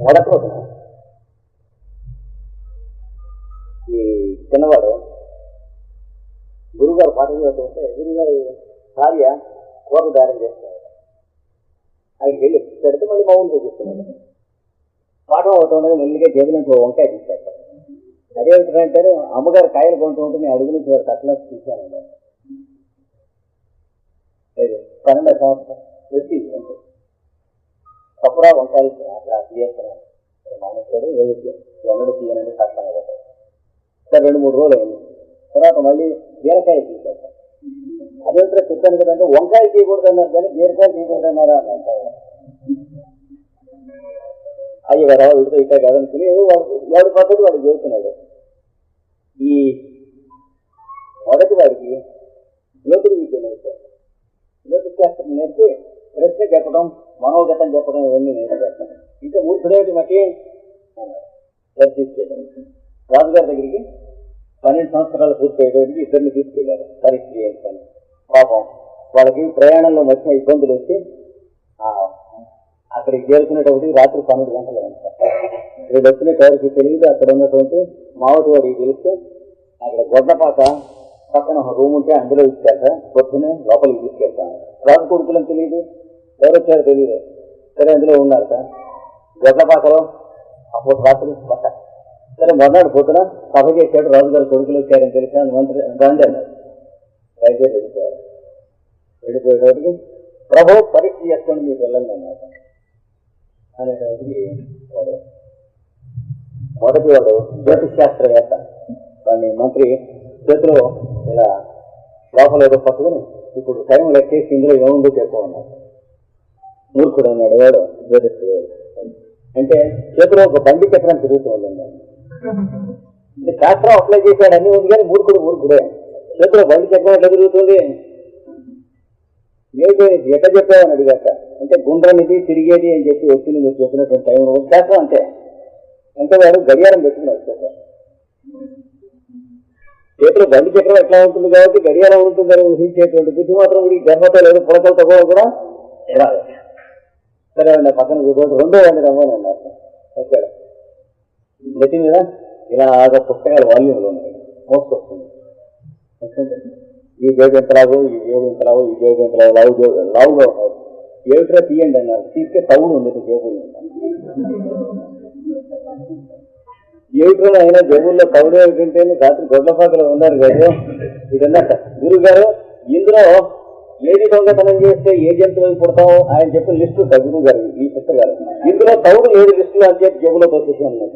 మొదటి ఈ చిన్నవాడు గురుగారు పాఠం చేస్తుంటే గురుగారి భార్య కూరలు దారం చేస్తున్నాడు. ఆయన వెళ్ళి పెడితే మళ్ళీ మౌన్ చూస్తున్నాడు పాఠం అవుతుండగా మెల్లిగా జేబుల వంకాయ తీసేస్తాడు. అదేమిటంటే అమ్మగారు కాయలు కొంటూ ఉంటే నేను అడుగు నుంచి వాడు తట్లో తీశాను పన్నెండు సంవత్సరం వచ్చి అంటే కప్పురా వంకాయలు అట్లా తీయేస్తున్నాను మానేశాడు ఏది ఎన్నడూ తీయనని కష్టంగా పడ్డాడు సరే రెండు మూడు రోజులు అయింది తర్వాత మళ్ళీ బీరకాయ తీసేస్తాను అదేంటో చెప్పాను కదంటే వంకాయ తీయకూడదు అన్నారు కానీ బీరకాయ తీయకూడదు అన్నారా అని అంటారు అయ్యి కదా వీడితో ఇట్లా కదనుకుని ఏదో వాడు వాడి పద్ధతి వాడు చేస్తున్నాడు ఈ మొదటి వాడికి జ్యోతిరి విద్య నేర్పాడు జ్యోతిష్ శాస్త్రం నేర్పి ప్రశ్న చెప్పడం మనోగతం చెప్పడం ఇవన్నీ చేస్తాను ఇంకా మూర్ఖుడేటి మట్టి? దర్శించేది రాజుగారి దగ్గరికి పన్నెండు సంవత్సరాలు పూర్తయ్యేటప్పటికి ఇద్దరిని తీసుకెళ్ళారు. పరిస్థితి చేయించాను పాపం వాళ్ళకి ప్రయాణంలో వచ్చిన ఇబ్బందులు వచ్చి అక్కడికి చేరుకునేటప్పటికి రాత్రి పన్నెండు గంటలు వీళ్ళు వచ్చిన ఎవరికి తెలియదు అక్కడ ఉన్నటువంటి మావటి వాడికి తెలిస్తే అక్కడ గొడ్డపాక పక్కన రూమ్ ఉంటే అందులో ఇచ్చాక పొద్దునే లోపలికి తీసుకెళ్తాను. రాజు కొడుకులని తెలియదు ఎవరు వచ్చారో తెలియదు సరే అందులో ఉన్నారు సార్. గొడ్డపాకలో అప్పుడు రాత్రి పక్క. సరే మొన్నటి పొద్దున సభ చేశాడు రాజుగారు కొడుకులు వచ్చారని తెలిసిన మంత్రి గాంధీ. అన్నారు బయలుదేరి వెళ్ళిపోయారు వెళ్ళిపోయేటప్పటికి ప్రభు పరీక్ష చేసుకోండి మీకు వెళ్ళండి అన్నమాట అనేటప్పటికి మొదటి వాడు జ్యోతిష్ శాస్త్రవేత్త వాడిని మంత్రి చేతిలో ఇలా లోపల ఏదో పట్టుకుని ఇప్పుడు టైం లెక్కేసి ఇందులో ఏముందో చెప్పు మూర్ఖుడు అన్నాడు వాడు జ్యోతిష్ అంటే చేతిలో ఒక బండి చక్రం తిరుగుతూ ఉందండి శాస్త్రం అప్లై చేశాడు అన్ని ఉంది కానీ మూర్ఖుడు మూర్ఖుడే చేతిలో బండి చక్రం ఎట్లా తిరుగుతుంది ఏంటి ఎట్లా చెప్పావని అడిగాక. అంటే గుండ్రనిది తిరిగేది అని చెప్పి వచ్చి నువ్వు చెప్పినటువంటి టైం శాస్త్రం అంటే అంటే వాడు గడియారం పెట్టుకున్నాడు చేతిలో. చేతిలో బండి చక్రం ఎట్లా ఉంటుంది కాబట్టి గడియారం ఉంటుందని ఊహించేటువంటి బుద్ధి మాత్రం వీడికి గర్భతో లేదు పులకలతో కూడా రాదు. సరే అండి పక్కన కూర్చోటి రెండో వండి రమ్మని అన్నారు. వచ్చాడు నెత్తి మీద ఇలాగ పుస్తకాలు వాల్యూమ్లో ఉన్నాయి. మోసుకొస్తుంది. వస్తుంటే ఈ జోగింతరావు ఈ జోగింతరావు ఈ జోగింతరావు లావు జో లావుగా ఉన్నాయి ఏమిట్రా తీయండి అన్నారు. తీస్తే తవుడు ఉంది జేబుల్లో. ఏమిట్రో అయినా జేబుల్లో తవుడు ఏమిటంటే రాత్రి గొడ్లపాకలో ఉన్నారు కదా. ఇదన్నట్ట. గురువు గారు ఇందులో ఏది దొంగతనం చేస్తే ఏ జంతువు పుడతామో ఆయన చెప్పిన లిస్టు ఉంటుంది గారు ఈ పుస్తక గారు. ఇందులో తవుడు ఏడు లిస్టులు అని చెప్పి జబ్బులో దొరుకుతుంది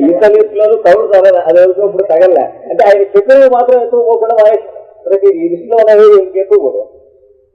ఇంత లిస్టులో తౌడు తగల వరకు ఇప్పుడు తగలలే. అంటే ఆయన చెప్పినవి మాత్రం ఎక్కువ పోకుండా ప్రతి ఈ లిస్టులో ఉన్నవి ఇంకెక్కువ పోదు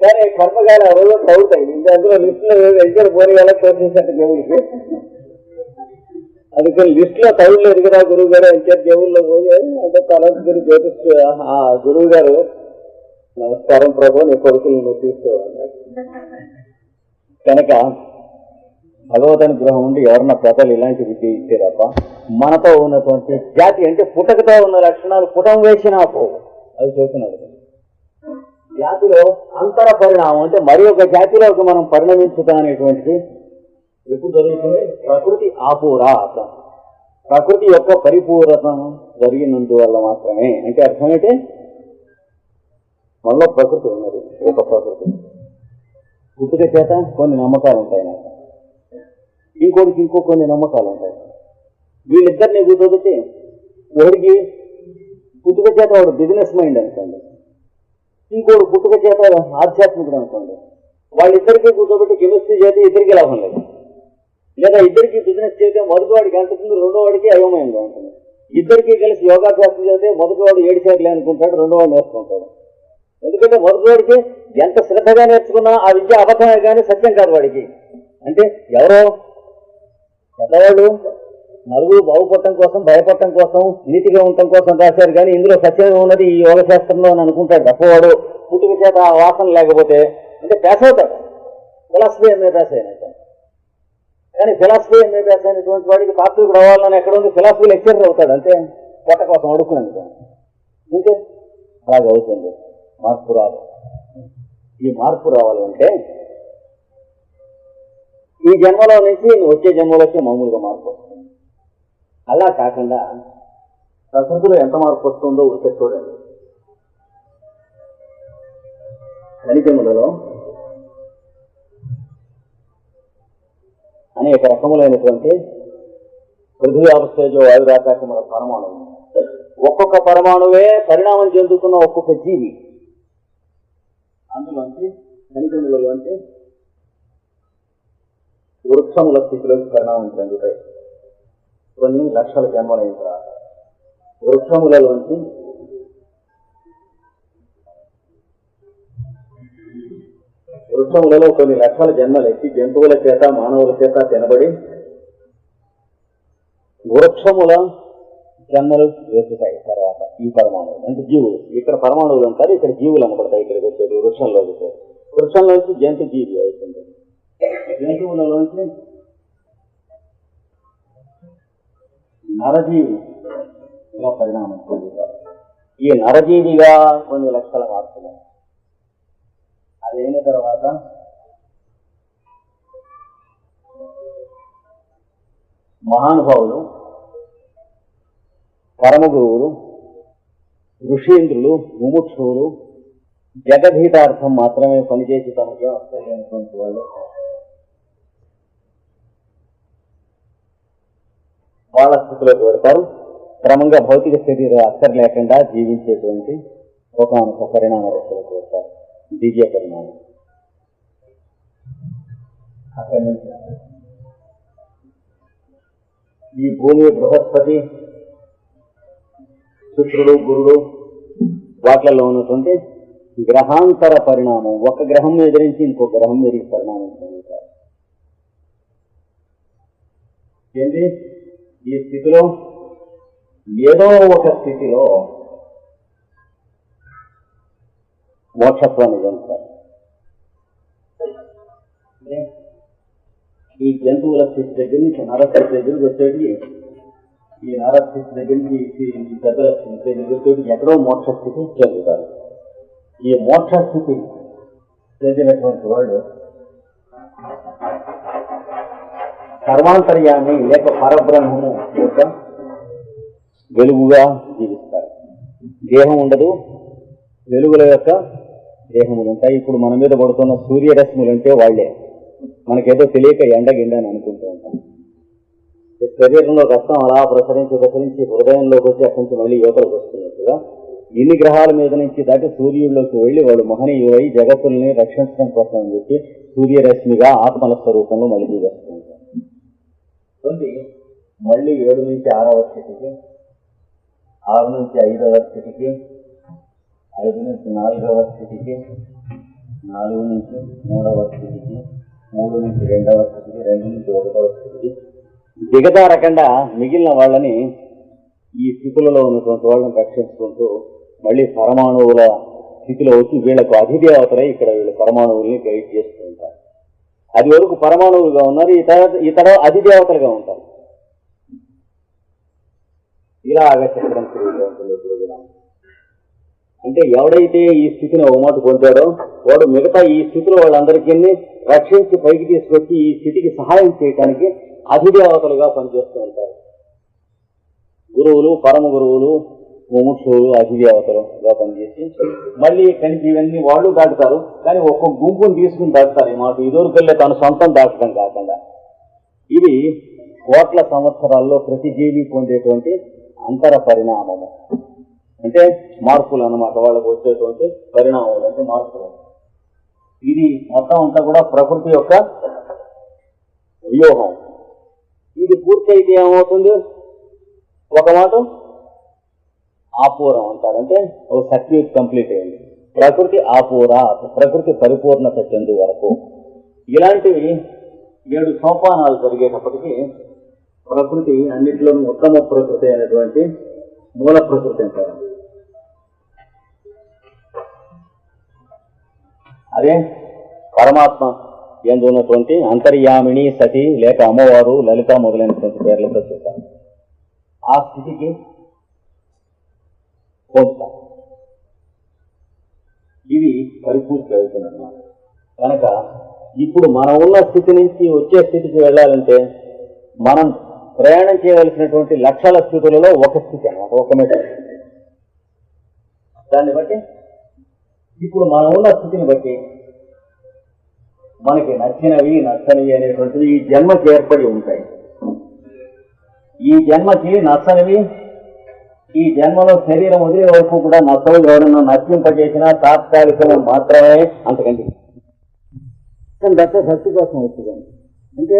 కానీ కర్మగారు ఆ రోజు తౌడు ఇంకా అందులో లిస్టులో ఎక్కడ పోనీ వాళ్ళకి తోచేసినట్టు దేవుడికి. అందుకని లిస్ట్లో లేదు కదా గురువు గారు ఎంచేత దేవుళ్ళలో పోయి అంటే తలంతుని జ్యోతిష్ ఆ గురువు గారు నమస్కారం ప్రభు నీ కొడుకులు నువ్వు తీసుకోవాలి. కనుక భగవతని గృహం ఉండి ఎవరన్నా పెద్దలు ఇలాంటి విద్య ఇచ్చారప్ప మనతో ఉన్నటువంటి జాతి అంటే పుటకతో ఉన్న లక్షణాలు పుటం వేసినా పోవు. అది చూస్తున్నాడు. జాతిలో అంతర పరిణామం అంటే మరి ఒక జాతిలోకి మనం పరిణమించుతా అనేటువంటిది ఎప్పుడు జరుగుతుంది? ప్రకృతి ఆపూరా అర్థం ప్రకృతి యొక్క పరిపూర్ణత జరిగినందువల్ల మాత్రమే. అంటే అర్థం ఏంటి? మళ్ళీ ప్రకృతి ఉన్నది. ఒక ప్రకృతి. పుట్టుక చేత? కొన్ని నమ్మకాలు ఉంటాయి నాకు. ఇంకోటికి ఇంకో కొన్ని నమ్మకాలు ఉంటాయి. వీళ్ళిద్దరిని కూర్చోబెట్టి ఒకడికి పుట్టుక చేత వాడు బిజినెస్ మైండ్ అనుకోండి. ఇంకోడు పుట్టుక చేత ఆధ్యాత్మికుడు అనుకోండి. వాళ్ళిద్దరికీ కూర్చోబెట్టి కెమిస్ట్రీ చేతి ఇద్దరికి లాభం లేదు. లేదా ఇద్దరికి బిజినెస్ చేస్తే మొదటివాడికి వాడికి అంటుతుంది రెండో వాడికి అయోమయంగా ఉంటుంది ఇద్దరికి కలిసి యోగాభ్యాసం చేస్తే మొదటివాడు ఏడు అనుకుంటాడు రెండో వాడు నేర్చుకుంటాడు. ఎందుకంటే మొదటివాడికి ఎంత శ్రద్ధగా నేర్చుకున్నా ఆ విద్య అబద్ధమే కానీ సత్యం కాదు వాడికి. అంటే ఎవరో? పెద్దవాళ్ళు నలుగురు బాగుపడటం కోసం భయపడటం కోసం నీతిగా ఉండటం కోసం రాశారు కానీ ఇందులో సత్యం ఉన్నది ఈ యోగ శాస్త్రంలో అని అనుకుంటాడు తప్పవాడు. పుట్టుక చేత ఆ వాసన లేకపోతే అంటే పేస అవుతాడు ఫిలాసఫీ ఎంఏ పేస అయినట్టు కానీ ఫిలాసఫీ ఎంబీబీఎస్ అయినటువంటి వాడికి తాత్వికుడు రావాలని ఎక్కడ ఉంది? ఫిలాసఫీ లెక్చరర్ అవుతాడు అంతే. పొట్ట కోసం అడుక్కున్నాను ఇంకే? అలాగే అవుతుంది. మార్పు రావాలి ఈ మార్పు రావాలంటే ఈ జన్మలో నుంచి వచ్చే జన్మలోకి మామూలుగా మార్పు వస్తుంది. అలా కాకుండా ప్రకృతిలో ఎంత మార్పు వస్తుందో వచ్చే చూడండి. ఖనిజములలో అనేక రకములైనటువంటి పృథ్వీ అవస్థేజో వాయురాకాశముల పరమాణువు. ఒక్కొక్క పరమాణువే పరిణామం చెందుతున్న ఒక్కొక్క జీవి. అందులోంచి అంటే వృక్షముల స్థితిలోకి పరిణామం చెందుతాయి. కొన్ని లక్షల జన్మలైన తర్వాత వృక్షములలోంచి వృక్షములలో కొన్ని లక్షల జన్మలు జంతువుల చేత మానవుల చేత తినబడి వృక్షముల జన్మలు వేసుతాయి తర్వాత ఈ పరమాణువులు. అంటే జీవులు. ఇక్కడ పరమాణువులు అంటారు ఇక్కడ జీవులు అనబడతాయి ఇక్కడికి వచ్చేది వృక్షంలో వచ్చేది. వృక్షంలోంచి జంతు జీవి అవుతుంది. జంతువులలోంచి నరజీవిగా పరిణామం చెందుతారు. ఈ నరజీవిగా కొన్ని లక్షల మార్పులు. అదైన తర్వాత మహానుభావులు పరమ గురువులు ఋషీంద్రులు ముముక్షువులు జగధీతార్థం మాత్రమే పనిచేసి తమకే వస్తాయనేటువంటి వాళ్ళు. వాళ్ళ స్థితిలోకి పెడతారు క్రమంగా భౌతిక శరీరం అక్కర్లేకుండా జీవించేటువంటి ఒక పరిణామ రచనకు పెడతారు దివ్య పరిణామం అక్కడి నుంచి ఈ భూమి బృహస్పతి శుక్రుడు గురుడు వాటిలలో ఉన్నటువంటి గ్రహాంతర పరిణామం. ఒక గ్రహం ఎదిరించి ఇంకో గ్రహం మీద పరిణామం చెందుతారు ఏంటి? ఈ స్థితిలో ఏదో ఒక స్థితిలో మోక్షత్వాన్ని పొందుతారు ఈ జంతువుల స్థితి దగ్గర నుంచి నరస్థితి దగ్గరికి వచ్చేటి ఈ నరస్థితి దగ్గర నుంచి ఈ పెద్దల స్థితి దగ్గరికి వచ్చేటి ఎక్కడో మోక్షస్థితి చెందుతారు. ఈ మోక్షస్థితి చెందినటువంటి వాళ్ళు సర్వాంతర్యాన్ని లేక పరబ్రహ్మము యొక్క వెలుగుగా జీవిస్తారు. దేహం ఉండదు వెలుగుల యొక్క దేహములు ఉంటాయి ఇప్పుడు మన మీద పడుతున్న సూర్యరశ్ములు అంటే వాళ్ళే మనకేదో తెలియక ఎండ అని అనుకుంటూ ఉంటాం. శరీరంలో రక్తం అలా ప్రసరించి ప్రసరించి హృదయంలోకి వచ్చి అక్కడి నుంచి మళ్ళీ యువతలకు వస్తున్నట్టుగా ఇన్ని గ్రహాల మీద నుంచి దాటి సూర్యుడిలోకి వెళ్ళి వాళ్ళు మహనీయులై జగత్తుల్ని రక్షించడం కోసం అని చెప్పి సూర్యరశ్మిగా ఆత్మల స్వరూపంలో మళ్ళీ దిగొస్తుంటారు మళ్ళీ ఏడు నుంచి ఆరవ స్థితికి ఆరు నుంచి ఐదవ స్థితికి ఐదు నుంచి నాలుగవ స్థితికి నాలుగు నుంచి మూడవ స్థితికి మూడు నుంచి రెండవ స్థితికి రెండు నుంచి ఒకటవ స్థితికి. దిగదారకుండా మిగిలిన వాళ్ళని ఈ స్థితులలో ఉన్నటువంటి వాళ్ళని రక్షించుకుంటూ మళ్ళీ పరమాణువుల స్థితిలో వచ్చి వీళ్ళకు అధిదేవతలై ఇక్కడ వీళ్ళు పరమాణువుల్ని గైడ్ చేస్తూ ఉంటారు అది వరకు పరమాణువులుగా ఉన్నారు ఈ తర్వాత ఈ తర్వాత అధిదేవతలుగా ఉంటారు. ఇలా చక్రం తిరుగుతూ ఉంటుంది. అంటే ఎవడైతే ఈ స్థితిని ఒకమాట పొందాడో వాడు మిగతా ఈ స్థితిలో వాళ్ళందరికీ రక్షించి పైకి తీసుకొచ్చి ఈ స్థితికి సహాయం చేయడానికి అధిదేవతలుగా పనిచేస్తూ ఉంటారు. గురువులు పరమ గురువులు ముముక్షువులు అధిదేవతలుగా పనిచేసి మళ్ళీ కనికి ఇవన్నీ వాళ్ళు దాటుతారు. కానీ ఒక్కొక్క గుంపును తీసుకుని దాటుతారు ఈ మాట. ఇదివరకెళ్ళే తన సొంతం దాటడం కాకుండా. ఇది కోట్ల సంవత్సరాల్లో ప్రతి జీవి పొందేటువంటి అంతర పరిణామము. అంటే మార్పులు అన్నమాట. వాళ్ళకు వచ్చేటువంటి పరిణామాలు అంటే మార్పులు. ఇది మొత్తం అంతా కూడా ప్రకృతి యొక్క వ్యూహం. ఇది పూర్తయితే ఏమవుతుంది? ఒక మాట ఆపూరం అంటారంటే ఒక సర్క్యూట్ కంప్లీట్ అయింది. ప్రకృతి ఆపూర ప్రకృతి పరిపూర్ణత చెందు వరకు. ఇలాంటివి ఏడు సోపానాలు జరిగేటప్పటికీ ప్రకృతి అన్నింటిలోనూ ఉత్తమ ప్రకృతి అనేటువంటి మూల ప్రకృతి అంటారు. అదే పరమాత్మ ఎందు ఉన్నటువంటి అంతర్యామిని సతి లేక అమ్మవారు లలిత మొదలైనటువంటి పేర్లతో చెప్తారు ఆ స్థితికి ఇవి పరిపూర్తి అవుతుందన్నమాట కనుక ఇప్పుడు మనం ఉన్న స్థితి నుంచి వచ్చే స్థితికి వెళ్ళాలంటే మనం ప్రయాణం చేయవలసినటువంటి లక్షల స్థితులలో ఒక స్థితి అన్నమాట ఒక మెట్రిక్ దాన్ని బట్టి ఇప్పుడు మనం ఉన్న స్థితిని బట్టి మనకి నచ్చినవి నచ్చనివి అనేటువంటివి ఈ జన్మకి ఏర్పడి ఉంటాయి. ఈ జన్మకి నచ్చనివి ఈ జన్మలో శరీరం వదిలే వరకు కూడా నచ్చవు. ఎవరన్నా నచ్చింపజేసినా తాత్కాలికం మాత్రమే అంతకంటే. దత్త శక్తి కోసం వచ్చిందండి అంటే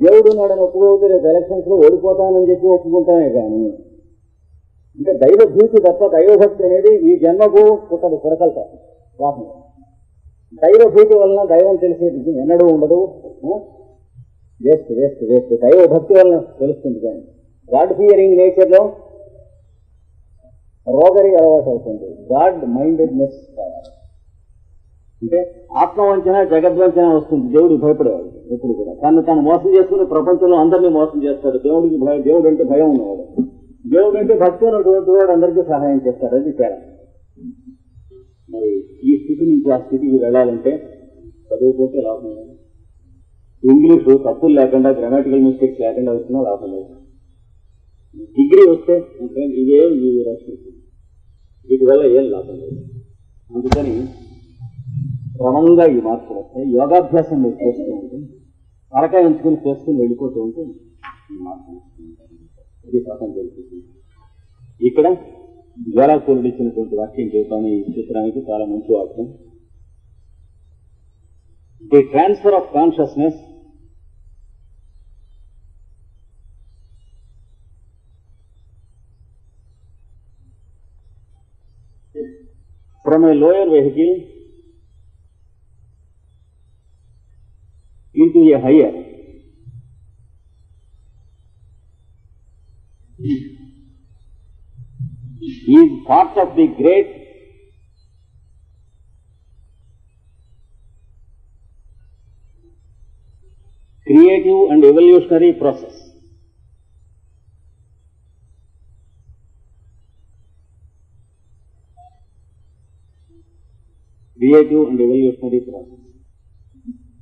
దేవుడు నాడని ఒప్పుకోవద్దు రేపు ఎలక్షన్స్లో ఓడిపోతానని చెప్పి ఒప్పుకుంటామే కానీ అంటే దైవ భీతి తప్ప దైవభక్తి అనేది ఈ జన్మకు పుట్టదు పురకల్ప. వాసన దైవ భీతి వలన దైవం తెలిసేది ఎన్నడూ ఉండదు. Waste waste waste. దైవ భక్తి వలన తెలుస్తుంది కానీ. గాడ్ ఫియరింగ్ నేచర్లో రోగరి అలవాటు అవుతుంది. గాడ్ మైండెడ్నెస్ అంటే ఆత్మవంచన జగద్వంచన వస్తుంది. దేవుడికి భయపడేవాడు ఎప్పుడు కూడా. తను తను మోసం చేసుకుని ప్రపంచంలో అందరినీ మోసం చేస్తాడు. దేవుడికి భయం దేవుడు అంటే భయం ఉన్నవాడు. దేవుడు అంటే భక్తి ఉన్నటువంటి వాడు అందరికీ సహాయం చేస్తాడు. అది తేడా మరి ఈ స్థితి నుంచి ఆ స్థితికి వెళ్ళాలంటే చదువుకుంటే లాభం లేదు. ఇంగ్లీషు తప్పులు లేకుండా గ్రామాటికల్ మిస్టేక్స్ లేకుండా వచ్చినా లాభం లేదు. డిగ్రీ వస్తే ఇదే ఈ రక్షణ వీటి వల్ల ఏం లాభం లేదు. అందుకని క్రమంగా ఈ మార్పులు వస్తాయి. యోగాభ్యాసం మీరు చేస్తూ ఉంటే తలకాయ ఉంచుకొని చేసుకుని వెళ్ళిపోతూ ఉంటే ఈ మార్పులు ఇది పాఠం జరుగుతుంది. ఇక్కడ జ్వరాకురుడు ఇచ్చినటువంటి వాక్యం చెబుతాను ఈ చిత్రానికి చాలా మంచి వాక్యం the transfer of consciousness from a lower vehicle into a higher Is part of the great creative and evolutionary process. Creative and evolutionary process.